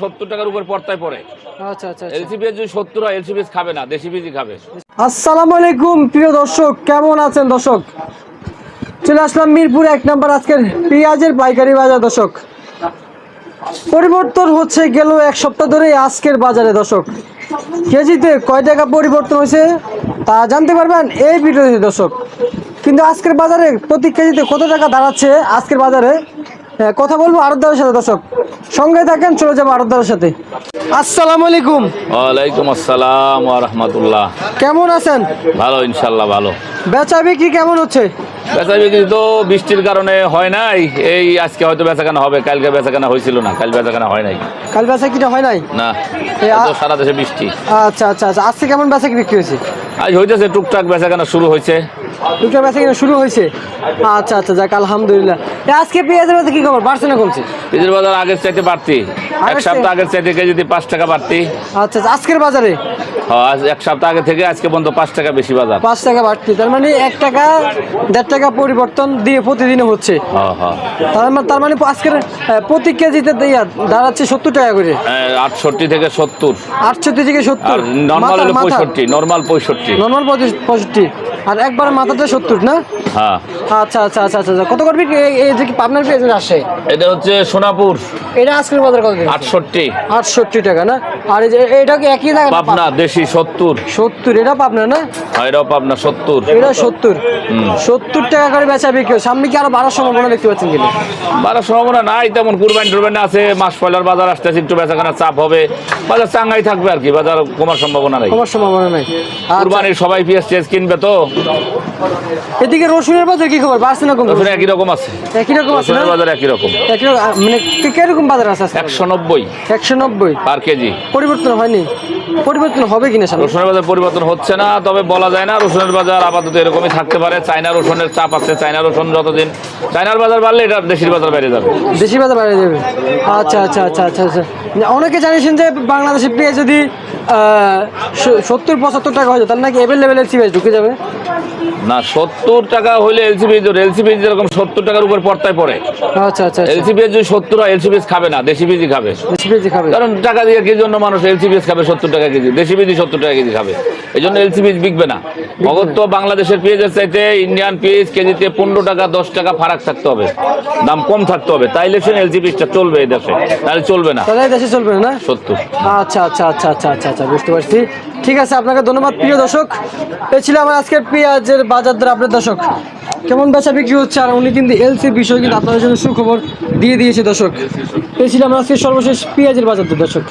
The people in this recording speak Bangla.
সত্তর টাকার উপর পর্তায় পড়ে। আচ্ছা আচ্ছা আচ্ছা। এলসি পেঁয়াজ যদি সত্তর হয় এলসি পেঁয়াজ খাবে না দেশি পেঁয়াজই খাবে। আসসালামু আলাইকুম প্রিয় দর্শক কেমন আছেন দর্শক? চলে আসলাম মিরপুর এক নাম্বার আজকের পেঁয়াজের পাইকারি বাজার দর্শক। পরিবর্তন হচ্ছে গেল এক সপ্তাহ ধরে আজকের বাজারে দর্শক। কেজিতে কয় টাকা পরিবর্তন হয়েছে তা জানতে পারবেন এই ভিডিওতে দর্শক। কিন্তু আজকের বাজারে প্রতি কেজিতে কত টাকা দাঁড়াচ্ছে আজকের বাজারে? হ্যাঁ, কথা বলব আরদারের সাথে দর্শক। সঙ্গে থাকেন চলে যাব আরদারের সাথে। আসসালামু আলাইকুম। ওয়ালাইকুম আসসালাম ওয়া রাহমাতুল্লাহ। কেমন আছেন? ভালো ইনশাআল্লাহ ভালো। বেচা বিক্রি কেমন হচ্ছে? বেচা বিক্রি তো বৃষ্টির কারণে হয় নাই। এই আজকে হয়তো বেচাকেনা হবে কালকে বেচাকেনা হয়েছিল না কাল বেচাকেনা হয় নাই। কাল বেচা কিটা হয় নাই? না তো সারা দেশে বৃষ্টি। আচ্ছা আচ্ছা আচ্ছা। আজকে কেমন বেচা বিক্রি হয়েছে? আজ হইতেছে টুকটাক বেচাকেনা শুরু হয়েছে। দুটো বেচা কিনা শুরু হয়েছে। আচ্ছা আচ্ছা যাক আলহামদুলিল্লাহ। আজকে পেঁয়াজের বাজার কি খবর? বাড়ছে না কমছে? পেঁয়াজের বাজার আগের চাইতে বাড়তি। এক সপ্তাহ আগের চাইতে কেজিতে পাঁচ টাকা বাড়তি? আচ্ছা আচ্ছা, আজকের বাজারে? হ্যাঁ, এক সপ্তাহ আগে থেকে আজকে পর্যন্ত পাঁচ টাকা বেশি বাজার। পাঁচ টাকা বাড়তি তার মানে এক টাকা দেড় টাকা পরিবর্তন দিয়ে প্রতিদিনে হচ্ছে। হ্যাঁ হ্যাঁ। তার মানে তার মানে আজকের প্রতি কেজিতে দাঁড়াচ্ছে সত্তর টাকা করে। আটষট্টি থেকে সত্তর। আটষট্টি থেকে সত্তর। নর্মাল পঁয়ষট্টি নর্মাল পঁয়ষট্টি। নর্মাল পঁয়ষট্টি। আর একবার মাথাটা সত্তর না? হ্যাঁ। আচ্ছা আচ্ছা আচ্ছা আচ্ছা কত করবি এই- যে কি পাবনার পেঁয়াজ আসে? এটা হচ্ছে সোনাপুর। এটা আজকের বাজার কত আটষট্টি। আটষট্টি টাকা না? আর এই যে এটা কি একই টাকা পাবনা দেশি সত্তর। সত্তর এটা পাবনা না? আর এটাও পাবনা সত্তর। এটা সত্তর। সত্তর টাকা করে বেচা বিক্রি হয়। সামনে কি আরও বারো সম্ভাবনা দেখতে পাচ্ছেন কিনা? বারো সম্ভাবনা নাই তেমন কুরবানি টুরবানি আছে। মাস পয়লার বাজার আসতেছে একটু বেচাকেনার চাপ হবে। বাজার চাঙ্গাই থাকবে আর কি বাজার কমার সম্ভাবনা নাই। কমার সম্ভাবনা নাই। আচ্ছা, কুরবানির সবাই পেঁয়াজ টিয়াজ কিনবে তো? এদিকে রসুনের বাজার কি খবর? বাড়ছে না কম? রসুন একই রকম আছে। একই রকম আছে রসুনের বাজার একই রকম। একই রকম মানে কি- কীরকম বাজার আছে আজকে? একশো নব্বই। একশো নব্বই? Per kg. পরিবর্তন হয়নি? পরিবর্তন হবে কিনা সামনে? রসুনের বাজার পরিবর্তন হচ্ছে না তবে বলা যায় না রসুনের বাজার আপাতত এরকমই থাকতে পারে। চায়না রসুনের চাপ আছে চায়না রসুন যতদিন চায়নার বাজার বাড়লে এটা দেশের বাজার বেড়ে যাবে। বেশি বাজার বাইরে যাবে। আচ্ছা আচ্ছা আচ্ছা আচ্ছা আচ্ছা। অনেকে জানিয়েছেন যে বাংলাদেশে পেঁয়াজ যদি সত্তর পঁচাত্তর টাকা হয়ে যায় তার নাকি অ্যাভেলেবেল পেঁয়াজ ঢুকে যাবে? না সত্তর টাকা হলে এলসিপি এলসিপি যেরকম সত্তর টাকার উপর পর্তায় পড়ে। আচ্ছা আচ্ছা আচ্ছা। এলসিপি যদি সত্তর হয় এলসিপি খাবে না দেশি পেঁয়াজই খাবে। দেশি পেঁয়াজ খাবে। কারণ টাকা দিয়ে কি জন্য মানুষ এলসিপি খাবে সত্তর টাকা কেজি? দেশি পেঁয়াজি সত্তর টাকা কেজি খাবে। এই জন্য এলসি এলসিপি বিকবে না। অগত তো বাংলাদেশের পেঁয়াজের চাইতে ইন্ডিয়ান পেঁয়াজ কেজিতে পনেরো টাকা দশ টাকা ফারাক থাকতে হবে। দাম কম থাকতে হবে। তাইলে সে এলসিপিটা চলবে এই দেশে। তাহলে চলবে না। তাহলে দেশে চলবে না? সত্তর। আচ্ছা আচ্ছা আচ্ছা আচ্ছা আচ্ছা আচ্ছা বুঝতে পারছি। ঠিক আছে আপনাকে ধন্যবাদ প্রিয় দর্শক। এই ছিল আমার আজকের পেঁয়াজের বাজার দর আপনার দর্শক। কেমন বেচা বিক্রি হচ্ছে আর উনি কিন্তু এলসি বিষয় কিন্তু আপনাদের জন্য সুখবর দিয়ে দিয়েছে দর্শক। এই ছিল আমার আজকে সর্বশেষ পেঁয়াজের বাজার দর দর্শক।